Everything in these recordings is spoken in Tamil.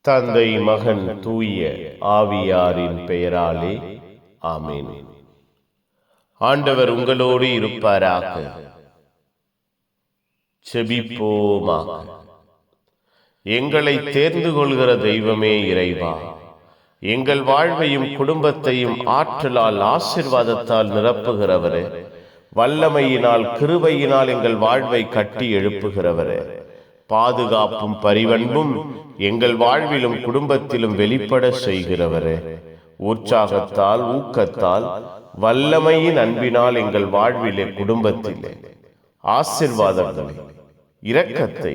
தந்தை மகன் தூய ஆவியாரின் பெயராலே ஆமென். ஆண்டவர் உங்களோடு இருப்பாராக. செபிப்போமாக. எங்களை தேர்ந்து கொள்கிற தெய்வமே இறைவா. எங்கள் வாழ்வையும் குடும்பத்தையும் ஆற்றலால் ஆசிர்வாதத்தால் நிரப்புகிறவரே. வல்லமையினால் கிருபையினால் எங்கள் வாழ்வை கட்டி எழுப்புகிறவரே. பாதுகாப்பும் பரிவன்பும் எங்கள் வாழ்விலும் குடும்பத்திலும் வெளிப்பட செய்கிறவரே. உற்சாகத்தால் ஊக்கத்தால் வல்லமையின் அன்பினால் எங்கள் வாழ்விலே குடும்பத்திலே ஆசிர்வாதங்களை இரக்கத்தை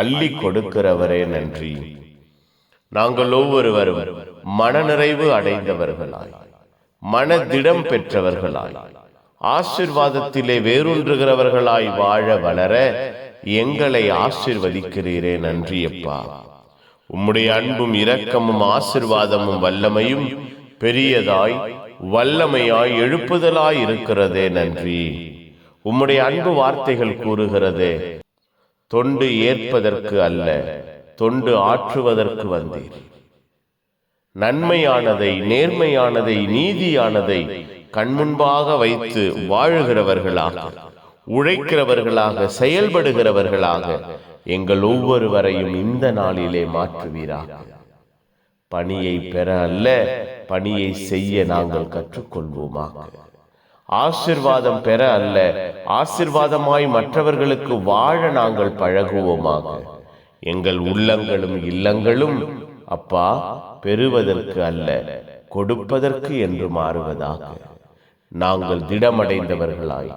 அள்ளி கொடுக்கிறவரே நன்றி. நாங்கள் ஒவ்வொருவரும் மனநிறைவு அடைந்தவர்களாய் மனதிடம் பெற்றவர்களாய் ஆசிர்வாதத்திலே வேரூன்றுகிறவர்களாய் வாழ வளர எங்களை ஆசிர்வதிக்கிறீரே நன்றியப்பா. உம்முடைய அன்பும் இரக்கமும் ஆசிர்வாதமும் வல்லமையும் பெரியதாய் வல்லமையாய் எழுப்புதலாய் இருக்கிறதே நன்றி. உம்முடைய அன்பு வார்த்தைகள் கூறுகிறதே தொண்டு ஏற்பதற்கு அல்ல தொண்டு ஆற்றுவதற்கு வந்தீர். நன்மையானதை நேர்மையானதை நீதியானதை கண்முன்பாக வைத்து வாழுகிறவர்களாக உழைக்கிறவர்களாக செயல்படுகிறவர்களாக எங்கள் ஒவ்வொருவரையும் இந்த நாளிலே மாற்றுவீராக. பணியை பெற அல்ல பணியை செய்ய நாங்கள் கற்றுக்கொள்வோமாக. ஆசிர்வாதம் பெற அல்ல ஆசிர்வாதமாய் மற்றவர்களுக்கு வாழ நாங்கள் பழகுவோமாக. எங்கள் உள்ளங்களும் இல்லங்களும் அப்பா பெறுவதற்கு அல்ல கொடுப்பதற்கு என்று மாறுவதாக. நாங்கள் திடமடைந்தவர்களாய்.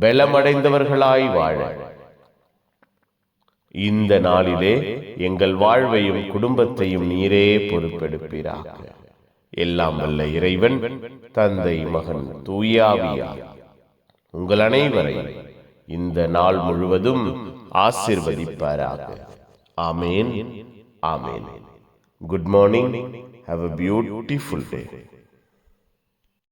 பலமடைந்தவர்களாய் வாழ. இந்த நாளிலே எங்கள் வாழ்வையும் குடும்பத்தையும் நீரே பொறுப்பெடுப்பீராக. எல்லாம் வல்ல இறைவன் தந்தை மகன் தூயாவியா உங்கள் அனைவரையும் இந்த நாள் முழுவதும் ஆசிர்வதிப்பாராக. ஆமேன் ஆமேன். Good morning have a beautiful day